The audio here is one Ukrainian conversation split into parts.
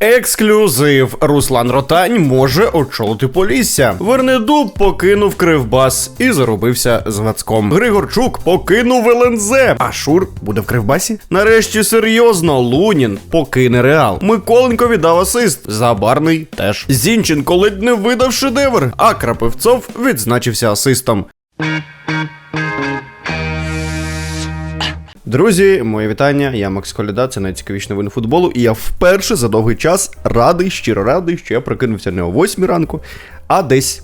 Ексклюзив Руслан Ротань може очолити Полісся. Вернедуб покинув Кривбас і заробився з Вацком. Григорчук покинув ЛНЗ. А Шур буде в Кривбасі. Нарешті серйозно Лунін покине Реал. Миколенко віддав асист. Забарний теж. Зінченко ледь не видав шедевр. А Крапивцов відзначився асистом. Друзі, моє вітання. Я Макс Коляда, це найцікавіші новини футболу. І я вперше за довгий час радий, щиро радий, що я прокинувся не о 8 ранку, а десь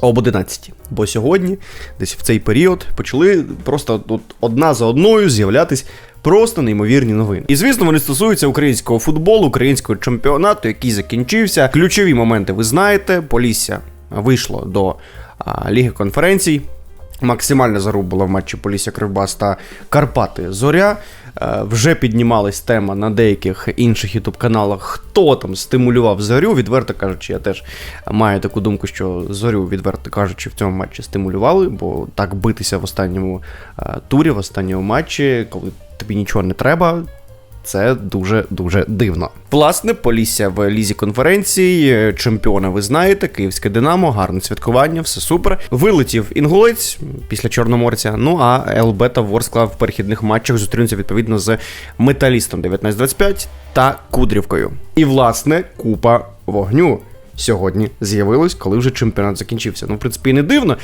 об 11. Бо сьогодні, десь в цей період, почали просто тут одна за одною з'являтись. Просто неймовірні новини. І звісно, вони стосуються українського футболу, українського чемпіонату, який закінчився. Ключові моменти ви знаєте. Полісся вийшло до а, Ліги конференцій. Максимальна заруба була в матчі Полісся Кривбас та Карпати Зоря. Е, Вже піднімалась тема на деяких інших ютуб-каналах, хто там стимулював зорю. Відверто кажучи, я теж маю таку думку, що зорю, відверто кажучи, в цьому матчі стимулювали, бо так битися в останньому е, турі, в останньому матчі, коли тобі нічого не треба. Це дуже дуже дивно. Власне, Полісся в лізі конференції, е, чемпіона ви знаєте, київське Динамо, гарне святкування, все супер. Вилетів інгулець після Чорноморця. Ну а ЛБ та Ворскла в перехідних матчах зустрінуться відповідно з металістом 19-25 та Кудрівкою. І власне купа вогню. Сьогодні з'явилось, коли вже чемпіонат закінчився. Ну, в принципі, не дивно,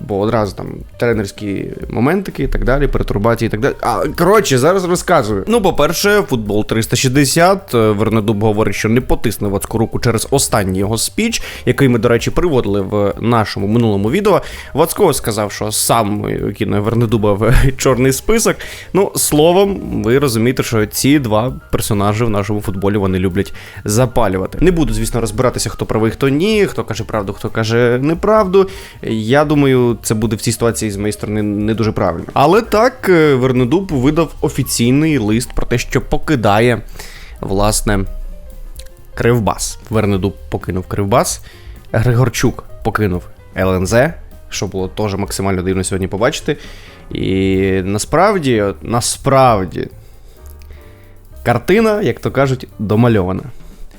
бо одразу там тренерські моментики і так далі, перетурбації і так далі. А коротше, зараз розказую. Ну, по-перше, футбол 360. е, Вернедуб говорить, що не потисне Вацьку руку через останній його спіч, який ми, до речі, приводили в нашому минулому відео. Вацько сказав, що сам кинув Вернедуба в чорний список. Ну, словом, ви розумієте, що ці два персонажі в нашому футболі вони люблять запалювати. Не буду, звісно, розбиратися, хто правий, хто ні, хто каже правду, хто каже неправду. Я думаю, це буде в цій ситуації з моєї сторони не дуже правильно. Але так, е, Вернедуб видав офіційний лист про те, що покидає власне Кривбас. Вернедуб покинув Кривбас. Григорчук покинув ЛНЗ, що було теж максимально дивно сьогодні побачити. І насправді, насправді, картина, як то кажуть, домальована.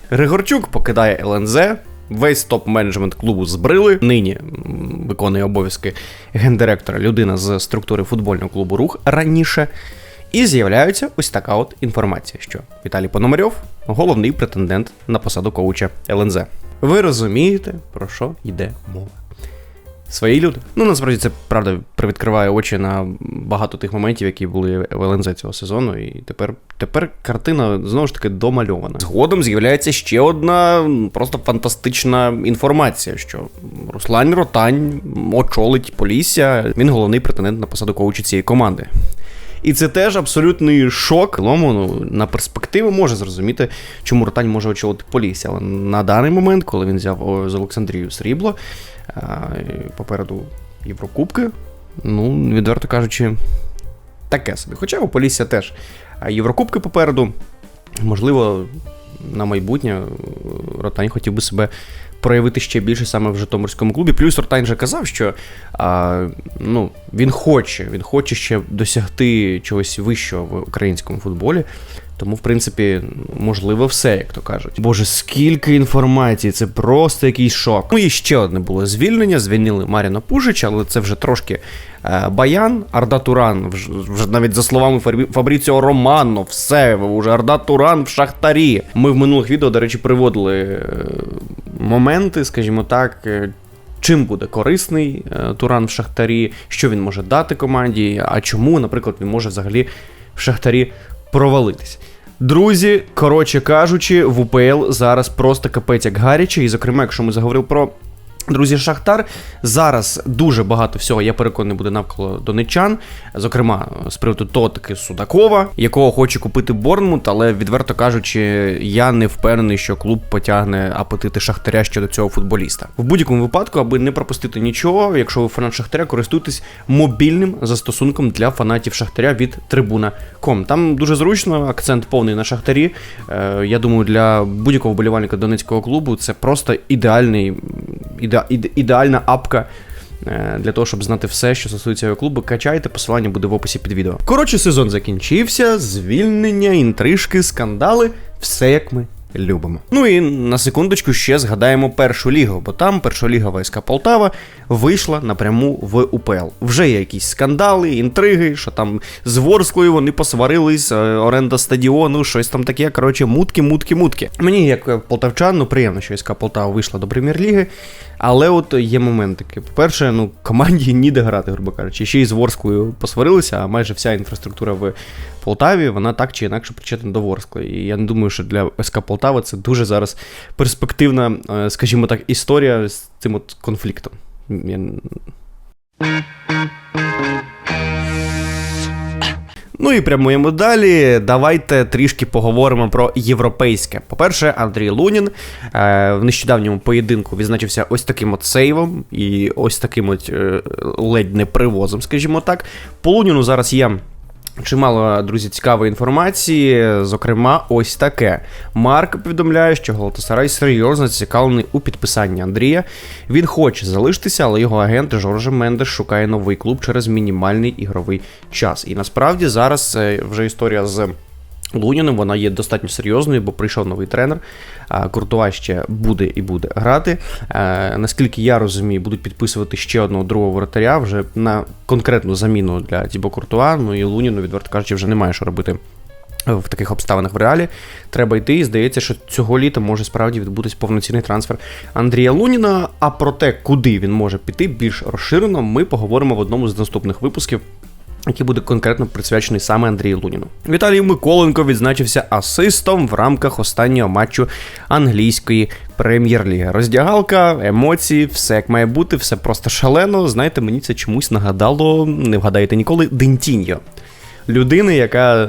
Григорчук покидає ЛНЗ. Весь топ-менеджмент клубу збрили. Нині виконує обов'язки гендиректора людина з структури футбольного клубу Рух раніше. І з'являється ось така от інформація, що Віталій Пономарьов головний претендент на посаду коуча ЛНЗ. Ви розумієте, про що йде мова? Свої люди. Ну насправді це правда привідкриває очі на багато тих моментів, які були в ЛНЗ цього сезону. І тепер, тепер картина знову ж таки домальована. Згодом з'являється ще одна просто фантастична інформація, що Руслан Ротань очолить Полісся. Він головний претендент на посаду коуча цієї команди. І це теж абсолютний шок. Лому ну, на перспективу може зрозуміти, чому Ротань може очолити Полісся. Але на даний момент, коли він взяв з Олександрію срібло, попереду Єврокубки, ну, відверто кажучи, таке собі. Хоча у Полісся теж Єврокубки попереду, можливо, на майбутнє Ротань хотів би себе проявити ще більше саме в Житомирському клубі. Плюс Ротань же казав, що а, ну, він хоче, він хоче ще досягти чогось вищого в українському футболі. Тому, в принципі, можливо, все, як то кажуть. Боже, скільки інформації, це просто якийсь шок. Ну і ще одне було звільнення. Звільнили Маріна Пужича, але це вже трошки е, баян. Арда Туран, вже, вже навіть за словами Фабрі- Фабріціо Романо, все, вже Арда Туран в Шахтарі. Ми в минулих відео, до речі, приводили е, моменти, скажімо так. е, Чим буде корисний е, Туран в Шахтарі, що він може дати команді, а чому, наприклад, він може взагалі в Шахтарі провалитись. Друзі, коротше кажучи, в УПЛ зараз просто капець як гаряче. І, зокрема, якщо ми заговорили про друзі Шахтар, зараз дуже багато всього, я переконаний, буде навколо донечан. Зокрема, з приводу того таки Судакова, якого хоче купити Борнмут, але відверто кажучи, я не впевнений, що клуб потягне апетити Шахтаря щодо цього футболіста. В будь-якому випадку, аби не пропустити нічого, якщо ви фанат Шахтаря, користуйтесь мобільним застосунком для фанатів Шахтаря від Трибуна.ком. Там дуже зручно, акцент повний на Шахтарі. Е, я думаю, для будь-якого вболівальника донецького клубу це просто ідеальний, іде, іде- ідеальна апка. е, Для того, щоб знати все, що стосується його клубу, качайте, посилання буде в описі під відео. Коротше, сезон закінчився, звільнення, інтрижки, скандали, все як ми любимо. Ну і на секундочку ще згадаємо першу лігу, бо там перша ліга ВСК Полтава вийшла напряму в УПЛ. Вже є якісь скандали, інтриги, що там з Ворсклою вони посварились, е, оренда стадіону, щось там таке. Коротше, мутки, мутки, мутки. Мені, як полтавчан, ну приємно, що СК Полтава вийшла до прем'єр-ліги. Але от є моментики. По-перше, ну команді ніде грати, грубо кажучи. Ще й з Ворсклою посварилися, а майже вся інфраструктура в Полтаві, вона так чи інакше причетна до Ворскли. І я не думаю, що для СК Полтава це дуже зараз перспективна, е, скажімо так, історія з цим от конфліктом. Я... Ну і прямуємо далі. Давайте трішки поговоримо про європейське. По-перше, Андрій Лунін е, в нещодавньому поєдинку відзначився ось таким от сейвом і ось таким от е, ледь не привозом, скажімо так. По Луніну зараз є. Чимало, друзі, цікавої інформації. Зокрема, ось таке. Марк повідомляє, що Галатасарай серйозно зацікавлений у підписанні Андрія. Він хоче залишитися, але його агент Жорж Мендеш шукає новий клуб через мінімальний ігровий час. І насправді зараз е, вже історія з. Луніним вона є достатньо серйозною, бо прийшов новий тренер. Куртуа ще буде і буде грати. Наскільки я розумію, будуть підписувати ще одного другого воротаря вже на конкретну заміну для Тібо Куртуа. Ну і Луніну, відверто кажучи, вже немає що робити. В таких обставинах в реалі треба йти. І здається, що цього літа може справді відбутись повноцінний трансфер Андрія Луніна. А про те, куди він може піти, більш розширено, ми поговоримо в одному з наступних випусків який буде конкретно присвячений саме Андрію Луніну. Віталій Миколенко відзначився асистом в рамках останнього матчу англійської прем'єр-ліги. Роздягалка, емоції, все як має бути, все просто шалено. Знаєте, мені це чомусь нагадало, не вгадаєте ніколи, Дентіньо. Людини, яка е,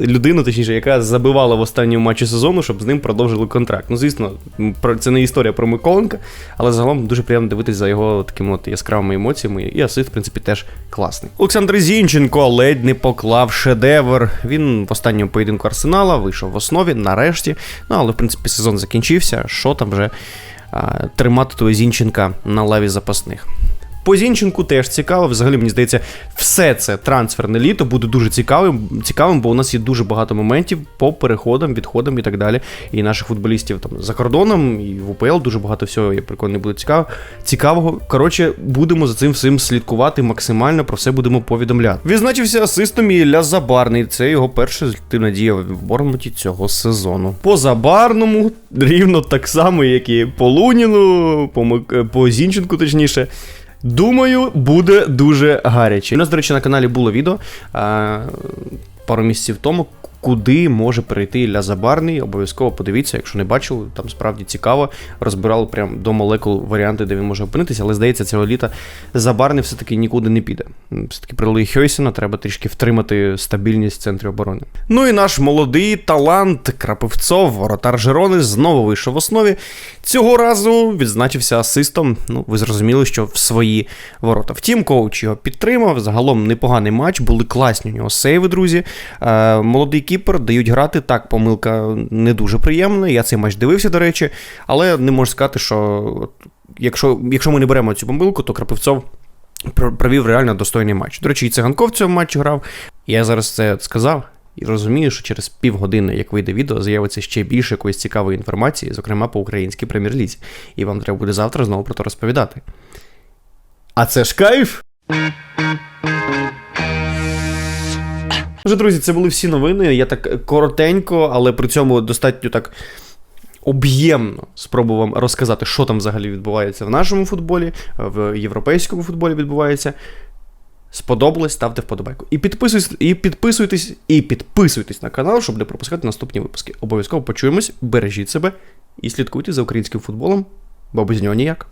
людину, точніше, яка забивала в останньому матчі сезону, щоб з ним продовжили контракт. Ну, звісно, про це не історія про Миколенка, але загалом дуже приємно дивитися за його такими от яскравими емоціями. І асист, в принципі, теж класний. Олександр Зінченко ледь не поклав шедевр. Він в останньому поєдинку Арсенала вийшов в основі, нарешті. Ну, але в принципі сезон закінчився. Що там вже тримати того Зінченка на лаві запасних. По Зінченку теж цікаво. Взагалі, мені здається, все це трансферне літо буде дуже цікавим, цікавим, бо у нас є дуже багато моментів по переходам, відходам і так далі. І наших футболістів там за кордоном, і в УПЛ дуже багато всього я прикольно буде цікаво. цікавого. Коротше, будемо за цим всім слідкувати максимально, про все будемо повідомляти. Відзначився асистом Ілля Забарний. Це його перша результативна дія в Бормуті цього сезону. По Забарному, рівно так само, як і по Луніну, по, по Зінченку, точніше. Думаю, буде дуже гаряче. У нас, до речі, на каналі було відео а, пару місяців тому, куди може перейти Ілля Забарний. Обов'язково подивіться, якщо не бачили, там справді цікаво. Розбирали прям до молекул варіанти, де він може опинитися, але здається, цього літа Забарний все-таки нікуди не піде. Все-таки при Луї Хьойсена треба трішки втримати стабільність в центрі оборони. Ну і наш молодий талант Крапивцов, воротар Жирони, знову вийшов в основі. Цього разу відзначився асистом. Ну, ви зрозуміли, що в свої ворота. Втім, коуч його підтримав. Загалом непоганий матч, були класні у нього сейви, друзі. Е, молодий кіпер дають грати. Так, помилка не дуже приємна. Я цей матч дивився, до речі, але не можу сказати, що якщо, якщо ми не беремо цю помилку, то Крапивцов провів реально достойний матч. До речі, і циганков в цьому матчі грав. Я зараз це сказав. І розумію, що через півгодини, як вийде відео, з'явиться ще більше якоїсь цікавої інформації, зокрема по українській прем'єр-лізі. І вам треба буде завтра знову про це розповідати. А це ж кайф! Вже, друзі, це були всі новини. Я так коротенько, але при цьому достатньо так об'ємно спробував розказати, що там взагалі відбувається в нашому футболі, в європейському футболі відбувається. Сподобалось, ставте вподобайку. І підписуйтесь, і підписуйтесь, і підписуйтесь на канал, щоб не пропускати наступні випуски. Обов'язково почуємось, бережіть себе і слідкуйте за українським футболом, бо без нього ніяк.